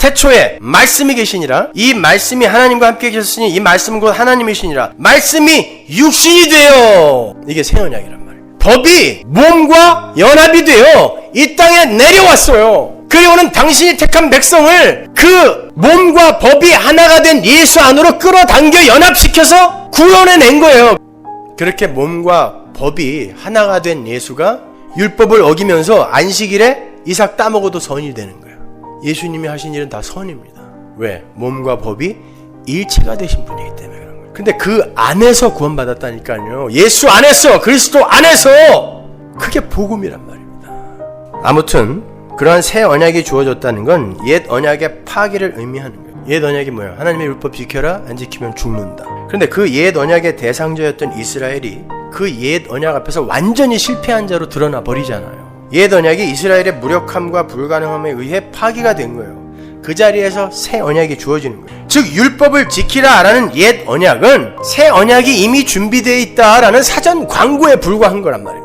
태초에 말씀이 계시니라. 이 말씀이 하나님과 함께 계셨으니 이 말씀은 곧 하나님이시니라. 말씀이 육신이 되어. 이게 새 언약이란 말이에요 법이 몸과 연합이 되어 이 땅에 내려왔어요. 그리고는 당신이 택한 백성을 그 몸과 법이 하나가 된 예수 안으로 끌어당겨 연합시켜서 구원해낸 거예요. 그렇게 몸과 법이 하나가 된 예수가 율법을 어기면서 안식일에 이삭 따먹어도 선이 되는 거예요. 예수님이 하신 일은 다 선입니다. 왜? 몸과 법이 일체가 되신 분이기 때문에 그런 거예요. 근데 그 안에서 구원받았다니까요. 예수 안에서, 그리스도 안에서! 그게 복음이란 말입니다. 아무튼, 그러한 새 언약이 주어졌다는 건 옛 언약의 파기를 의미하는 거예요. 옛 언약이 뭐예요? 하나님의 율법 지켜라, 안 지키면 죽는다. 그런데 그 옛 언약의 대상자였던 이스라엘이 그 옛 언약 앞에서 완전히 실패한 자로 드러나 버리잖아요. 옛 언약이 이스라엘의 무력함과 불가능함에 의해 파기가 된 거예요. 그 자리에서 새 언약이 주어지는 거예요. 즉 율법을 지키라라는 옛 언약은 새 언약이 이미 준비되어 있다라는 사전 광고에 불과한 거란 말이에요.